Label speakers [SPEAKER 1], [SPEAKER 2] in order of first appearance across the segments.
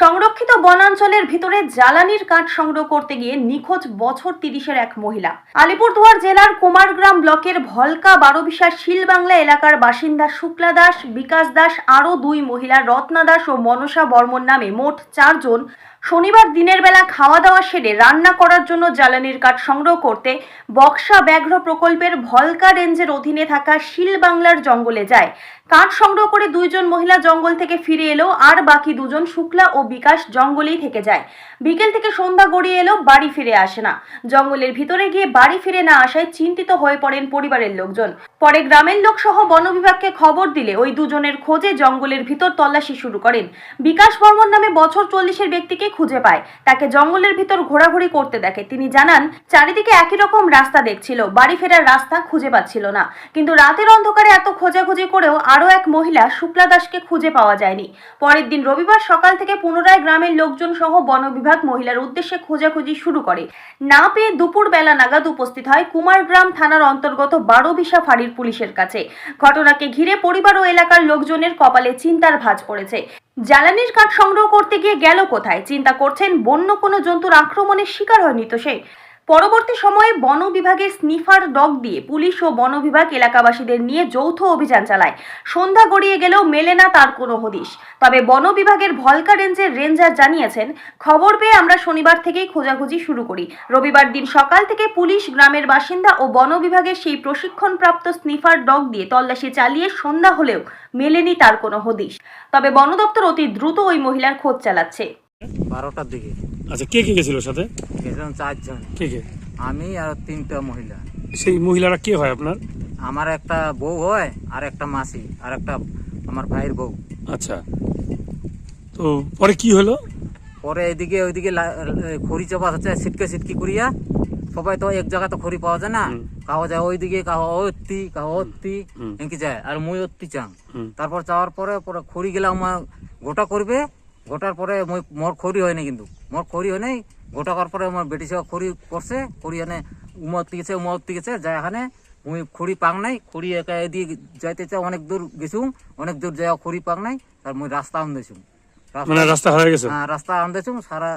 [SPEAKER 1] সংরক্ষিত বনাঞ্চলের ভিতরে জ্বালানির কাঠ সংগ্রহ করতে গিয়ে নিখোঁজ বছর তিরিশের এক মহিলা। আলিপুরদুয়ার জেলার কুমারগ্রাম ব্লকের ভলকা বারোবিশা শিলবাংলা এলাকার বাসিন্দা শুক্লা দাস, বিকাশ দাস, আরও দুই মহিলা রত্না দাস ও মনসা বর্মন নামে মোট চারজন শনিবার দিনের বেলা খাওয়া দাওয়া সেরে রান্না করার জন্য জ্বালানির কাঠ সংগ্রহ করতে বক্সা ব্যাঘ্র প্রকল্পের ভলকা রেঞ্জের অধীনে থাকা শিলবাংলার জঙ্গলে যায়। কাঠ সংগ্রহ করে দুইজন মহিলা জঙ্গল থেকে ফিরে এলো, আর বাকি দুজন শুক্লা ও বিকাশ জঙ্গলেই থেকে যায়। বিকেল থেকে সন্ধ্যা গড়িয়ে এলো, বাড়ি ফিরে আসে না। জঙ্গলের ভিতরে গিয়ে বাড়ি ফিরে না আসায় চিন্তিত হয়ে পড়েন পরিবারের লোকজন। পরে গ্রামের লোক সহ বন বিভাগকে খবর দিলে ওই দুজনের খোঁজে জঙ্গলের ভিতর তল্লাশি শুরু করেন। বিকাশ বর্মন নামে বছর চল্লিশের ব্যক্তিকে খুঁজে পায়। তাকে জঙ্গলের ভিতর ঘোরাঘুরি করতে দেখে। তিনি জানান, চারিদিকে একই রকম রাস্তা দেখছিল। বাড়ি ফেরার রাস্তা খুঁজে পাচ্ছিল না। কিন্তু রাতের অন্ধকারে এত খোঁজাখুঁজি করেও আরও এক মহিলা শুক্লা দাসকে খুঁজে পাওয়া যায়নি। পরের দিন রবিবার সকাল থেকে পুনরায় গ্রামের লোকজন সহ বন বিভাগ মহিলার উদ্দেশ্যে খোঁজাখুঁজি শুরু করে। না পেয়ে দুপুর বেলা নাগাদ উপস্থিত হয় কুমারগ্রাম থানার অন্তর্গত বারোবিশা ফাঁড়ির পুলিশের কাছে। ঘটনাকে ঘিরে পরিবার ও এলাকার লোকজনের কপালে চিন্তার ভাঁজ পড়েছে। জ্বালানির কাঠ সংগ্রহ করতে গিয়ে গেল কোথায়? চিন্তা করছেন, বন্য কোনো জন্তুর আক্রমণের শিকার হয়নি তো সে। পরবর্তী সময়ে বন বিভাগের স্নিফার ডগ দিয়ে পুলিশ ও বন বিভাগ এলাকাবাসীদের নিয়ে যৌথ অভিযান চালায়। সন্ধ্যা গড়িয়ে গেলেও মেলে না তার কোনো হদিশ। তবে বন বিভাগের ভলকা রেঞ্জের রেঞ্জার জানিয়েছেন, খবর পেয়ে আমরা শনিবার থেকেই খোঁজাখুঁজি শুরু করি। রবিবার দিন সকাল থেকে পুলিশ, গ্রামের বাসিন্দা ও বন বিভাগের সেই প্রশিক্ষণপ্রাপ্ত স্নিফার ডগ দিয়ে তল্লাশি চালিয়ে সন্ধ্যা হলেও মেলেনি তার কোনো হদিশ। তবে বন দপ্তর অতি দ্রুত ওই মহিলার খোঁজ চালাচ্ছে।
[SPEAKER 2] বারোটার দিকে।
[SPEAKER 3] আচ্ছা কে কে গেছিল সাথে?
[SPEAKER 2] গেছিলাম চারজন।
[SPEAKER 3] কে কে?
[SPEAKER 2] আমি আর তিনটা মহিলা।
[SPEAKER 3] সেই মহিলারা কে হয় আপনার?
[SPEAKER 2] আমার একটা বউ হয় আর একটা মাসি আর একটা আমার ভাইয়ের বউ।
[SPEAKER 3] আচ্ছা। তো পরে কি হলো?
[SPEAKER 2] পরে এদিকে ওইদিকে খড়ি চাপা হচ্ছে ছিটকে ছিটকি করিয়া সবাই তো এক জায়গা তো খড়ি পাওয়া যায় না। কাহো যায় ওইদিকে কাহো অত্তি কাহো অত্তি। এমকি যায়। আর মুই অত্তি চাং। তারপর যাওয়ার পরে পরে খড়ি গেলাম আমার গোটা করবে গোটার পরে মুই মোর খড়ি হয় কিন্তু। মোর খড়ি হয় নাই গোটা করার পরে আমার বেটি সব খড়ি করছে খড়ি এনে উমত্তি গেছে উমত্তি গেছে যায় এখানে মুই খড়ি পাং নাই খড়ি একা এদিকে যাইতে চাই অনেক দূর গেছুম অনেক দূর যাই খড়ি পাং নাই তার মুই রাস্তা আনতেছুম
[SPEAKER 3] মানে রাস্তা হারিয়ে গেছে?
[SPEAKER 2] হ্যাঁ রাস্তা আনতেছুম সারা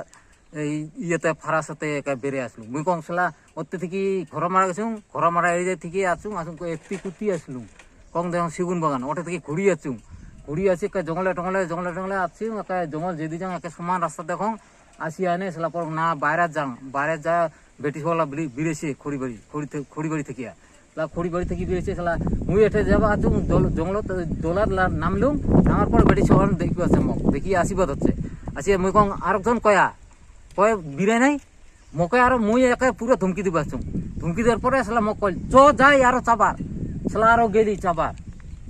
[SPEAKER 2] এই ইয়েতে ফারাসাতে একা বেড়ে আসলুম। মুই কম সালা ওতে থেকে ঘর মারা গেছুম ঘর মারা এরিয়া থেকে আসুম আসুম একটি কুতি আসলুম। কম দেখুন সিগুন বাগান ওটা থেকে ঘুরি আসুম। ঘুরি আসি একা জঙ্গলে টঙ্গলে জঙ্গলে টঙ্গলে আসছি একা জঙ্গল যেদি যাং একে সমান রাস্তা দেখো, আসি আনে, সেলা পর না, বাইরে যাং, বাইরে যা, বেটি হলা বিরেছে খড়ি বাড়ি খড়ি খড়ি বাড়ি থেকে লা খড়ি বাড়ি থেকে বেরিয়েছে সেলা মুই এঠে যাবা আতুম জঙ্গল দোলার লা- নামলুম নামার পর বেটি সহন দেখি আছে মোক, দেখি আসিবাদ হচ্ছে আসি মুই কং, আরেকজন কয়া, কয় বিরে নাই? মোকে আর মুই একে পুরো ধুমকি দিব আসুম ধুমকি দেওয়ার পরে সেলা মোক কল চ, যাই, আরও চাবার সেলা আরও গেলি চাবার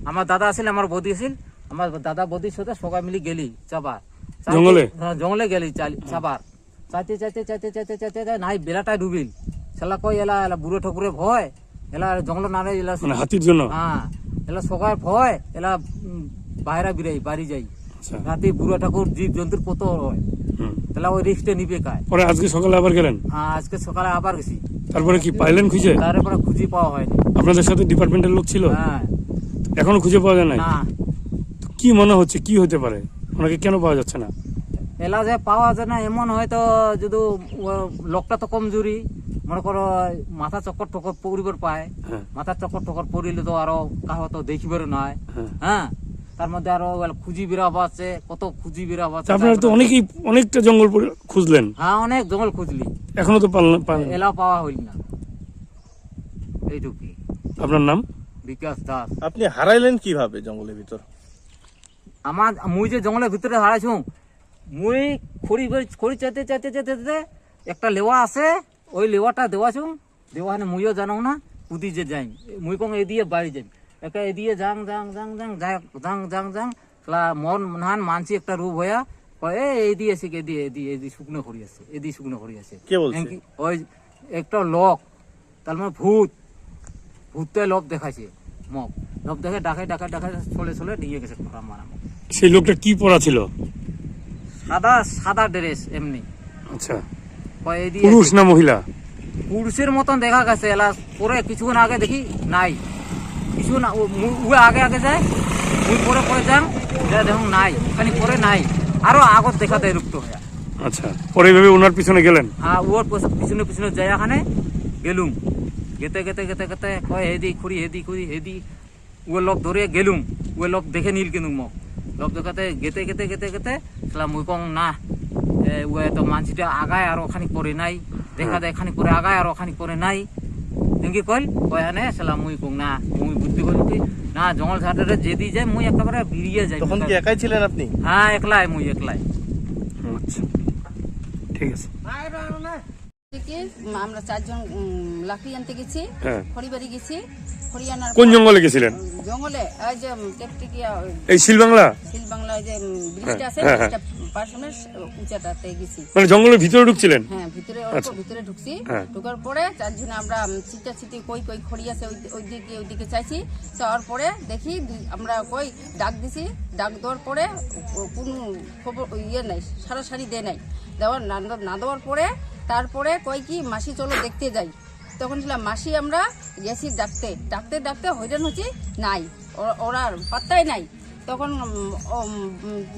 [SPEAKER 2] আমার দাদা আছিল, আমার বৌদি আছিল। আমার দাদা বৌদির সাথে সবাই মিলি গেলি চাবার
[SPEAKER 3] জঙ্গলে?
[SPEAKER 2] হ্যাঁ, জঙ্গলে গেলি চাবার চাইতে চাইতে চাইতে চাইতে চাইতে চাইতে নাই বেলাটাই ডুবিল। সেলা কই এলা এলা বুড়ো ঠকুরে ভয় এলা জঙ্গল না এলা
[SPEAKER 3] মানে হাতির জন্য?
[SPEAKER 2] হ্যাঁ এলা সবাই ভয় এলা বাইরে বিরাই বাড়ি যাই।
[SPEAKER 3] আচ্ছা।
[SPEAKER 2] রাতে বুড়ো ঠাকুর জীব জন্তুর কত হয়। তাহলে ওই রিক্সটা নিবে কায়
[SPEAKER 3] পরে আজকে সকালে আবার গেলেন?
[SPEAKER 2] হ্যাঁ আজকে সকালে আবার গেছি।
[SPEAKER 3] তারপরে কি পাইলেন খুঁজে?
[SPEAKER 2] তারপরে খুঁজি পাওয়া হয়নি।
[SPEAKER 3] আপনাদের সাথে ডিপার্টমেন্টের লোক ছিল?
[SPEAKER 2] হ্যাঁ।
[SPEAKER 3] এখনও খুঁজে পাওয়া যায়
[SPEAKER 2] না।
[SPEAKER 3] কি মনে হচ্ছে? কি হতে পারে? ওনাকে কেন পাওয়া যাচ্ছে না?
[SPEAKER 2] এলা যে পাওয়া যায় না এমন হয়তো যদি লোকটা তো কমজোরি মনে করো মাথা চক্কর টক্কর পরিবার পায়।
[SPEAKER 3] হ্যাঁ।
[SPEAKER 2] মাথা চক্কর টক্কর পড়িলে তো আরও কাহো তো দেখিবার নয়
[SPEAKER 3] হ্যাঁ।
[SPEAKER 2] হ্যাঁ? তার মধ্যে আরও খুঁজি বেরাব আছে কত খুঁজি বেরাব আছে
[SPEAKER 3] আপনারা তো অনেকেই অনেকটা জঙ্গল খুঁজলেন।
[SPEAKER 2] হ্যাঁ অনেক জঙ্গল খুঁজলি।
[SPEAKER 3] এখনও তো
[SPEAKER 2] এলাও পাওয়া হইল না। এইটুকুই।
[SPEAKER 3] আপনার নাম?
[SPEAKER 2] বিকাশ দাস।
[SPEAKER 4] আপনি হারাইলেন কীভাবে জঙ্গলের ভিতর?
[SPEAKER 2] আমার মুই যে জঙ্গলের ভিতরে হারাইছু মুই খড়ি খড়ি চাইতে চাইতে চাইতে চাইতে একটা লেওয়া আছে ওই লেওয়াটা দেওয়াছু দেওয়া মানে মুইও জানো না কুদি যে যাই। মুই কং এদিকে বাড়ি যাই। একা এদিকে যাং যাং যাং যাং যাই যাং যাং যাং মন নাহান মানছি একটা রূপ হইয়া কয় এ এদি আছে এদি এদি এদি শুকনো করি আছে এদি শুকনো করি আছে।
[SPEAKER 4] কে বলছে?
[SPEAKER 2] ওই একটা লোক তার মানে ভূত ভূতে লোভ দেখাইছে মগ। লোভ দেখে ডাকে ডাকে ডাকে চলে চলে নিয়ে গেছে খরা মারা।
[SPEAKER 3] সেই লোকটা কি পরা ছিল?
[SPEAKER 2] সাদা সাদা ড্রেস এমনি।
[SPEAKER 3] আচ্ছা। পুরুষ না মহিলা?
[SPEAKER 2] পুরুষের মতন দেখা গেছে এলা পরে কিছুক্ষণ আগে দেখি নাই। কিছু না ও আগে আগে যায় মুই পরে পরে যাং যা দেখুন নাই খালি পরে নাই। আরও আগত দেখা দেয় রুক্ত হয়ে
[SPEAKER 3] আচ্ছা। পরে এইভাবে ওনার পিছনে গেলেন?
[SPEAKER 2] আর ওর পিছনে পিছনে যাই এখানে গেলুম। গেতে গেতে গেতে গেতে কয় হেদি খুঁড়ি হেদি খুঁড়ি হেদি। ও লোক ধরে গেলুম। ও লোক দেখে নিল কিন্তু মোক লোক দেখাতে গেতে গেতে গেতে গেতে সেলা মুই কং না এ, ও তো মানসিটা আগায় আর ওখানি পরে নাই। দেখা দেয় খানি পরে আগায় আর ওখানি পরে নাই। তুমি কইল? কয় নে সেলা মুই কং না মুই বুদ্ধি করি না জঙ্গল ঝাড়ে যেদি যায় মুই একেবারে বেরিয়ে যাই
[SPEAKER 4] তখন কি একাই ছিলেন আপনি?
[SPEAKER 2] হ্যাঁ একলাই মুই একলাই।
[SPEAKER 3] আচ্ছা ঠিক আছে।
[SPEAKER 5] থেকে আমরা চারজন লাকড়ি আনতে গেছি
[SPEAKER 3] হ্যাঁ।
[SPEAKER 5] খড়িবাড়ি গেছি খড়ি আনার
[SPEAKER 3] কোন জঙ্গলে গেছিলেন?
[SPEAKER 5] জঙ্গলে ওই যে টেকটিকিয়া
[SPEAKER 3] এই শিলবাংলা?
[SPEAKER 5] শিল বাংলা ওই যে ব্রিজটা আছে
[SPEAKER 3] হ্যাঁ, হ্যাঁ।
[SPEAKER 5] ব্রিজটা পার্সনের উঁচাটাতে গেছি।
[SPEAKER 3] মানে জঙ্গলের ভিতরে ঢুকছিলেন?
[SPEAKER 5] হ্যাঁ ভিতরে অল্প ভিতরে ঢুকছি।
[SPEAKER 3] হ্যাঁ।
[SPEAKER 5] ঢুকার পরে চারজনে আমরা চিটা চিটি কই কই খড়ি আছে ওই দিকে ওই দিকে চাইছি। চাওয়ার পরে দেখি আমরা কই ডাক দিছি। ডাক দেওয়ার পরে কোনো খবর ইয়ে নাই সারাসারি দেয় নাই। দেওয়ার না দেওয়ার পরে তারপরে কই কি, মাসি চলো দেখতে যাই। তখন ছিলাম, মাসি আমরা গেছি ডাকতে। ডাকতে ডাকতে হইরান হচ্ছি, নাই। ওরা- পাত্তাই নাই। তখন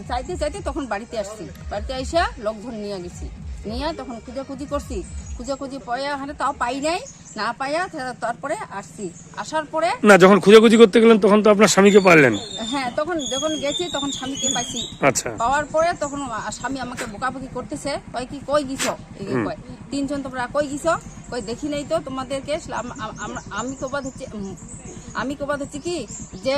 [SPEAKER 5] চাইতে চাইতে তখন বাড়িতে আসছি। বাড়িতে আইসা লোকজন নিয়ে গেছি। নিয়ে তখন খুঁজাখুঁজি করছি। খুঁজাখুঁজি পয়া হানে তাও পাই নাই না পাইয়া তারপরে আসছি। আসার পরে
[SPEAKER 3] না যখন খোঁজাখুঁজি করতে গেলেন তখন তো আপনার স্বামীকে পারলেন
[SPEAKER 5] হ্যাঁ তখন যখন গেছি তখন স্বামীকে পাইছি।
[SPEAKER 3] আচ্ছা।
[SPEAKER 5] পাওয়ার পরে তখন স্বামী আমাকে বোকাবুকি করতেছে কয় কি কই গিছ? এই যে কয় তিনজন তোমরা কই গিছ? কই দেখি নাই তো তোমাদেরকে আম- কবাদ হচ্ছে আমি কবাদ হচ্ছে কি যে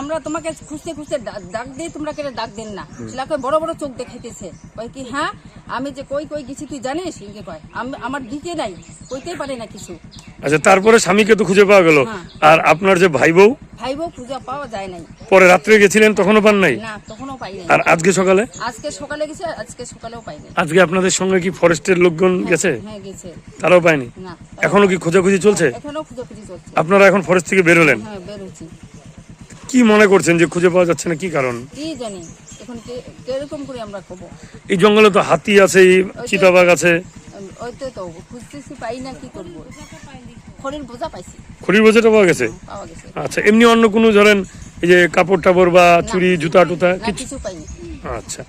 [SPEAKER 5] আমরা তোমাকে খুঁজতে খুঁজতে ডাক দিই তোমরা কেটে ডাক দেন না? সেটাকে বড় বড় চোখ দেখাইতেছে। কয় কি হ্যাঁ আমি যে কই কই গেছি তুই জানিস? ইনকে কয় আমি আমার দিকে নাই কইতেই পারে না কিছু।
[SPEAKER 3] আচ্ছা তারপরে স্বামীকে তো খুঁজে পাওয়া গেল।
[SPEAKER 5] হ্যাঁ।
[SPEAKER 3] আর আপনার যে ভাই বউ
[SPEAKER 5] ভাই বউ খুঁজে পাওয়া যায় নাই।
[SPEAKER 3] পরে রাত্রে গেছিলেন তখনও পান নাই?
[SPEAKER 5] না তখনও পাই নাই।
[SPEAKER 3] আর আজকে সকালে?
[SPEAKER 5] আজকে সকালে গেছে আজকে সকালেও পাই নাই।
[SPEAKER 3] আজকে আপনাদের সঙ্গে কি ফরেস্টের লোকজন গেছে?
[SPEAKER 5] হ্যাঁ গেছে।
[SPEAKER 3] তারাও পায়নি?
[SPEAKER 5] না
[SPEAKER 3] এখনও কি খোঁজাখুঁজি চলছে?
[SPEAKER 5] এখনও খুঁজোখুঁজি চলছে।
[SPEAKER 3] আপনারা এখন ফরেস্ট থেকে বেরোলেন
[SPEAKER 5] হ্যাঁ
[SPEAKER 3] কি মনে করছেন যে খুঁজে পাওয়া যাচ্ছে না কি কারণ?
[SPEAKER 5] কি জানি এখন কীরকম করে আমরা কব
[SPEAKER 3] এই জঙ্গলে তো হাতি আছে এই চিতাবাঘ আছে।
[SPEAKER 5] ওই তো তো খুঁজতেছি পাই না কি করব? খড়ির বোঝা পাইছি।
[SPEAKER 3] খড়ির বোঝাটা পাওয়া গেছে?
[SPEAKER 5] পাওয়া গেছে।
[SPEAKER 3] আচ্ছা এমনি অন্য কোনো ধরেন এই যে কাপড় টাপড় বা চুরি জুতা টুতা কিছু?
[SPEAKER 5] পাইনি।
[SPEAKER 3] আচ্ছা।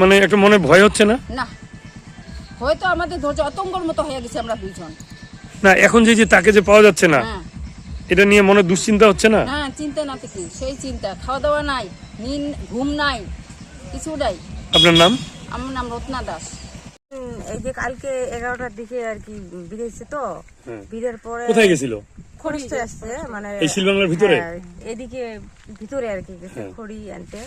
[SPEAKER 3] মানে একটা মনে ভয় হচ্ছে না?
[SPEAKER 5] না। হয়তো আমাদের ধৈর্য অতঙ্গর মতো হয়ে গেছে আমরা দুইজন।
[SPEAKER 3] না এখন যে যে তাকে যে পাওয়া যাচ্ছে না
[SPEAKER 5] হ্যাঁ।
[SPEAKER 3] এটা নিয়ে মনে দুশ্চিন্তা হচ্ছে না?
[SPEAKER 5] হ্যাঁ চিন্তা না থেকে সেই চিন্তা। খাওয়া দাওয়া নাই নিন ঘুম নাই কিছু নাই।
[SPEAKER 3] আপনার নাম?
[SPEAKER 5] আমার নাম রত্না দাস।
[SPEAKER 6] এই যে কালকে এগারোটার দিকে আর কি বেরিয়েছে তো
[SPEAKER 3] হ্যাঁ।
[SPEAKER 6] ভিড়ের পরে
[SPEAKER 3] কোথায় গেছিল?
[SPEAKER 6] খড়িতে আসছে মানে
[SPEAKER 3] এই শিলবাংলার ভিতরে?
[SPEAKER 6] হ্যাঁ, এদিকে ভিতরে আর কি গেছে
[SPEAKER 3] হ্যাঁ।
[SPEAKER 6] খড়ি আনতে।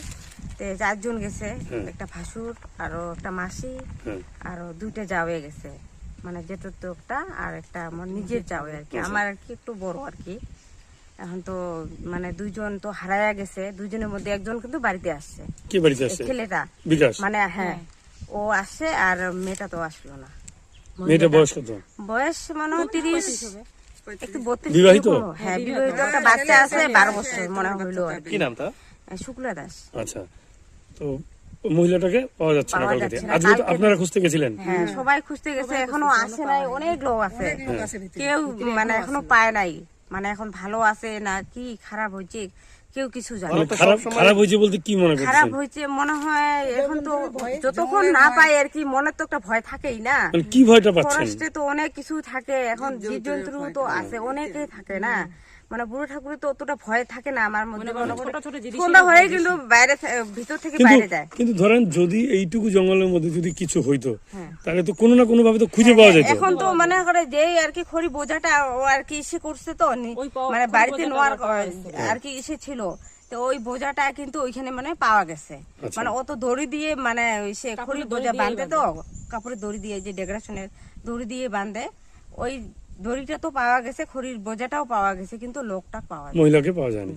[SPEAKER 6] তে চারজন গেছে
[SPEAKER 3] হ্যাঁ।
[SPEAKER 6] একটা ভাসুর আরও একটা মাসি
[SPEAKER 3] হ্যাঁ।
[SPEAKER 6] আরও দুইটা যাওয়ে গেছে। মানে জেঠুর তো একটা আর একটা আমার নিজের যাওয়ে আর কি আমার আর কি একটু বড় আর কি। এখন তো মানে দুইজন তো হারায়া গেছে দুইজনের মধ্যে একজন কিন্তু বাড়িতে আসছে।
[SPEAKER 3] কে বাড়িতে আসছে?
[SPEAKER 6] ছেলেটা। মানে হ্যাঁ। ও আসে আর মেয়েটা তো আসলো না।
[SPEAKER 3] মেয়েটা বয়স কত
[SPEAKER 6] বয়স মনে হয় তিরিশ একটু বত্রিশ
[SPEAKER 3] বিবাহিত?
[SPEAKER 6] হ্যাঁ বিবাহিত একটা বাচ্চা আছে বারো বছর মনে হইল আর কি।
[SPEAKER 4] নাম তা
[SPEAKER 6] শুক্লা দাস।
[SPEAKER 3] আচ্ছা তো মহিলাটাকে পাওয়া যাচ্ছে না আজকে তো আপনারা খুঁজতে গেছিলেন?
[SPEAKER 6] হ্যাঁ সবাই খুঁজতে গেছে এখনও আসে নাই অনেক লোক আছে। কেউ মানে এখনও পায় নাই। মানে এখন ভালো আছে না কি খারাপ হয়েছে কেউ কিছু জানে
[SPEAKER 3] খারাপ খারাপ হয়েছে বলতে কি মনে
[SPEAKER 6] খারাপ হয়েছে মনে হয় এখন তো যতক্ষণ না পাই আর কি মনে তো একটা ভয় থাকেই না।
[SPEAKER 3] মানে কি ভয়টা পাচ্ছেন?
[SPEAKER 6] ফরেস্টে তো অনেক কিছু থাকে এখন জীবজন্তু তো আছে অনেকেই থাকে না। মানে বুড়ো ঠাকুরের তো অতটা ভয় থাকে না আমার মধ্যে মনে সন্ধ্যা হয়ে কিন্তু বাইরে ভিতর থেকে বাইরে যায়।
[SPEAKER 3] কিন্তু ধরেন যদি এইটুকু জঙ্গলের মধ্যে যদি কিছু হইতো
[SPEAKER 6] হ্যাঁ।
[SPEAKER 3] তাহলে তো কোনো না কোনো ভাবে তো খুঁজে পাওয়া যেত।
[SPEAKER 6] এখন তো মনে করে যে আর কি খড়ি বোঝাটা ও আর কি ইসে করছে তো মানে বাড়িতে নোয়ার আর কি ইসে ছিল তো ওই বোঝাটা কিন্তু ওইখানে মানে পাওয়া গেছে।
[SPEAKER 3] আচ্ছা।
[SPEAKER 6] মানে অত দড়ি দিয়ে মানে ওই সে খড়ি বোঝা বাঁধে তো কাপড়ের দড়ি দিয়ে যে ডেকোরেশনের দড়ি দিয়ে বাঁধে ওই দড়িটা তো পাওয়া গেছে খড়ির বোঝাটাও পাওয়া গেছে কিন্তু লোকটা পাওয়া যায়
[SPEAKER 3] মহিলাকে পাওয়া যায়নি।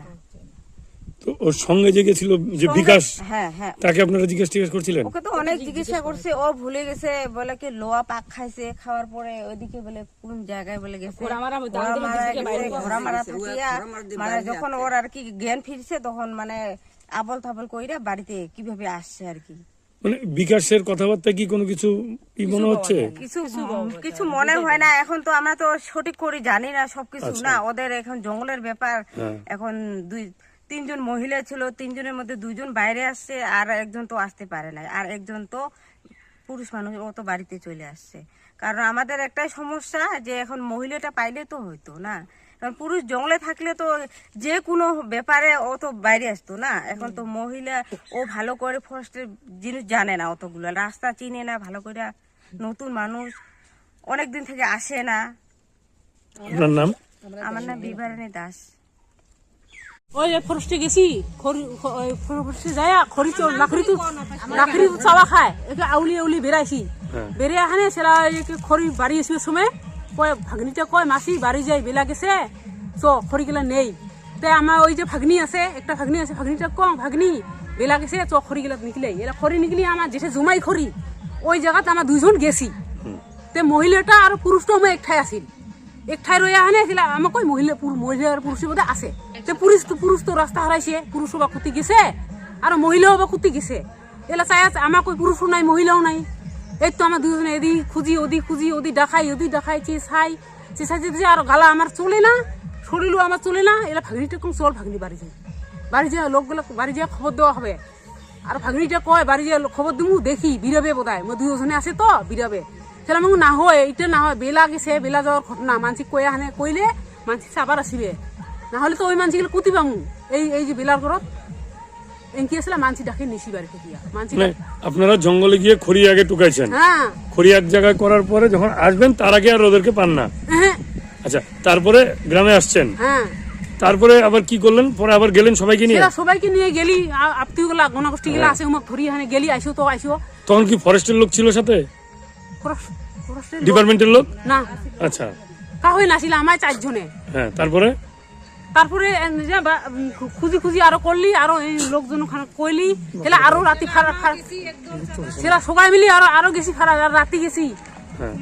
[SPEAKER 3] তো ওর সঙ্গে যে গেছিল যে বিকাশ
[SPEAKER 6] হ্যাঁ হ্যাঁ।
[SPEAKER 3] তাকে আপনারা জিজ্ঞেস টিজ্ঞেস করছিলেন?
[SPEAKER 6] ওকে তো অনেক জিজ্ঞাসা করছে ও ভুলে গেছে বলে কি লোয়া পাক খাইছে খাওয়ার পরে ওইদিকে বলে কোন জায়গায় বলে গেছে। ঘোড়া মারা থাকিয়া মানে যখন ওর আর কি জ্ঞান ফিরছে তখন মানে আবল তাবল কইরা বাড়িতে কীভাবে আসছে আর কি।
[SPEAKER 3] মানে বিকাশের কথাবার্তা কি কোনো কিছু ই মনে হচ্ছে?
[SPEAKER 6] কিছু কিছু মনে হয় না। এখন তো আমরা তো সঠিক করে জানি না সবকিছু। না ওদের এখন জঙ্গলের ব্যাপার।
[SPEAKER 3] হ্যাঁ।
[SPEAKER 6] এখন দুই তিনজন মহিলা ছিল তিনজনের মধ্যে দুজন বাইরে আসছে আর একজন তো আসতে পারে না আর একজন তো পুরুষ মানুষ ও তো বাড়িতে চলে আসছে। কারণ আমাদের একটাই সমস্যা যে এখন মহিলাটা পাইলে তো হইতো না? পুরুষ জঙ্গলে থাকলে তো যে কোনো ব্যাপারে ও তো বাইরে আসতো না। এখন তো মহিলা ও ভালো করে ফরেস্টের জিনিস জানে না অতগুলো। রাস্তা চিনে না ভালো করে নতুন মানুষ অনেক দিন থেকে আসে না।
[SPEAKER 3] আপনার নাম?
[SPEAKER 6] আমার নাম বিবারানী দাস।
[SPEAKER 7] ওই ফরেস্টে গেছি ফরেস্টে যায় খড়ি তো লাকড়ি তো লাকড়ি তো চাওয়া খায়। একে আউলি আউলি বেড়াইছি। বেড়ে আহানে সেলা খড়ি বাড়ি আসবে সময় কয় ভাগ্নিটা কয় মাসি বাড়ি যাই বেলা গেছে চ খড়ি গেলা নেই। তাই আমার ওই যে ভাগ্নি আছে একটা ভাগ্নি আছে ভাগ্নিটা কম ভাগ্নি বেলা গেছে চ খড়ি গেলা নিকলে। এলা খড়ি নিকলি আমার যেটা জমাই খড়ি ওই জায়গাতে আমার দুইজন গেছি। তে মহিলাটা আর পুরুষটা আমার একঠাই আছিল। এক ঠাই রয়ে আনে ছিল আমাকে ওই মহিলা মহিলা আর পুরুষের মধ্যে আছে। তে পুরুষ তো পুরুষ তো রাস্তা হারাইছে পুরুষও বা কুতি গেছে আর মহিলাও বা কুতি গেছে। এলা চাই আছে আমার কই পুরুষও নাই মহিলাও নাই। এই তো আমার দুজনে এদিক, খুঁজি, ওদিক খুঁজি, ওদিক দেখাই ওদিক দেখাই চেষাই চেষাই চেষে আর গালা আমার চলে না, শরীরও আমার চলে না এলা ভাগ্নিটা কোন চল ভাগ্নি, বাড়ি যাই বাড়ি যায়, লোকগুলো বাড়ি যায়, খবর দেওয়া হবে। আর ভাগ্নিটা কয়, বাড়ি যায়, খবর দিমু, দেখি, বিরাবে বোধহয়। মই দুজনে আছে তো, বিরাবে। তাহলে না হয় এটা না হয়, বেলা গেছে, বেলা যাওয়ার ঘটনা, মানসিক কয়ে আনে, কইলে মানসিক আবার আসিবে না হলে তো ওই মানসিগুলো কুতি এই এই যে বেলার ঘরত
[SPEAKER 3] আপনারা জঙ্গলে গিয়ে খড়ি আগে টুকাইছেন।
[SPEAKER 7] হ্যাঁ।
[SPEAKER 3] খড়ি এক জায়গায় করার পরে যখন আসবেন তার আগে আর ওদেরকে পান না।
[SPEAKER 7] হ্যাঁ।
[SPEAKER 3] আচ্ছা তারপরে গ্রামে আসছেন।
[SPEAKER 7] হ্যাঁ।
[SPEAKER 3] তারপরে আবার কি করলেন? পরে আবার গেলেন সবাইকে নিয়ে?
[SPEAKER 7] সবাইকে নিয়ে গেলি আপতি গুলা গণগোষ্ঠী গুলা আছে উমাক ধরি হানে গেলি আইসো তো আইসো।
[SPEAKER 3] তখন কি ফরেস্টের লোক ছিল সাথে? ডিপার্টমেন্টের লোক?
[SPEAKER 7] না।
[SPEAKER 3] আচ্ছা।
[SPEAKER 7] কাহই নাছিল আমার চারজনে।
[SPEAKER 3] হ্যাঁ তারপরে?
[SPEAKER 7] তারপরে এন খুঁজি খুঁজি আরও করলি আরও এই লোকজন কইলি তাহলে আরও রাতি ফারা সেটা সবাই মিলি আরও আরও গেছি ফারা আর রাতি গেছি।
[SPEAKER 3] হ্যাঁ।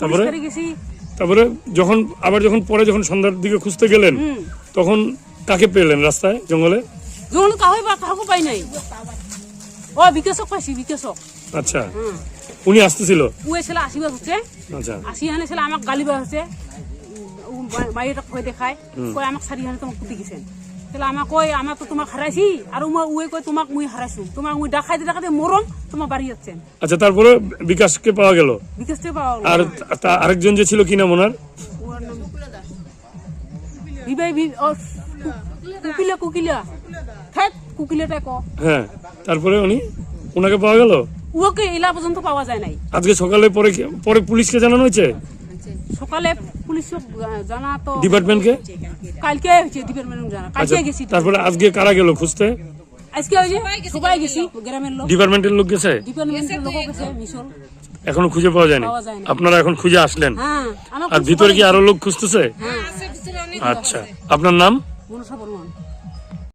[SPEAKER 3] তারপরে?
[SPEAKER 7] গেছি।
[SPEAKER 3] তারপরে যখন আবার যখন পরে যখন সন্ধ্যার দিকে খুঁজতে গেলেন তখন কাকে পেলেন রাস্তায় জঙ্গলে?
[SPEAKER 7] যখন কাহই বা কাহকে পাই নাই। ও বিকাশক পাইছি বিকাশক।
[SPEAKER 3] আচ্ছা। উনি আসতেছিল?
[SPEAKER 7] উয়ে ছেলে আসিবা হচ্ছে।
[SPEAKER 3] আচ্ছা।
[SPEAKER 7] আসি হানে ছেলে আমাক গালিবা হচ্ছে। মাইটা কয় দেখায় কয় আমাক সারি হানে তোমাক কুটি গেছেন তাহলে আমাক কয় আমার তো তোমাক হারাইছি আর মই উয়ে কয় তোমাক মুই হারাইছো তোমাক মুই দেখাইতে দেখাইতে মরম তোমার বাড়ি
[SPEAKER 3] আচ্ছা তারপরে বিকাশকে পাওয়া গেল।
[SPEAKER 7] বিকাশ থেকে পাওয়া গেলো।
[SPEAKER 3] আর আরেকজন যে ছিল কি নাম ওনার?
[SPEAKER 7] কুকিলা কুকিলা। থাক কুকিলাটা ক।
[SPEAKER 3] হ্যাঁ তারপরে উনি ওনাকে পাওয়া গেল?
[SPEAKER 7] এলা পর্যন্ত পাওয়া যায় নাই।
[SPEAKER 3] আজকে সকালে পরে পরে পুলিশকে জানানো হয়েছে?
[SPEAKER 7] সকালে পুলিশ জানা তো
[SPEAKER 3] ডিপার্টমেন্টকে
[SPEAKER 7] কালকে হয়েছে ডিপার্টমেন্ট জানা।
[SPEAKER 3] আচ্ছা
[SPEAKER 7] কালকে গেছি।
[SPEAKER 3] তারপরে আজকে কারা গেল খুঁজতে?
[SPEAKER 7] আজকে ওই যে সবাই গেছি গ্রামের লোক।
[SPEAKER 3] ডিপার্টমেন্টের লোক গেছে?
[SPEAKER 7] ডিপার্টমেন্টের লোক গেছে মিশন
[SPEAKER 3] এখনও খুঁজে পাওয়া যায়নি? আপনারা এখন খুঁজে আসলেন?
[SPEAKER 7] হ্যাঁ
[SPEAKER 3] আর ভিতরে কি আরও লোক খুঁজতেছে?
[SPEAKER 7] হ্যাঁ।
[SPEAKER 3] আচ্ছা আপনার নাম?
[SPEAKER 7] মনসা বর্মন।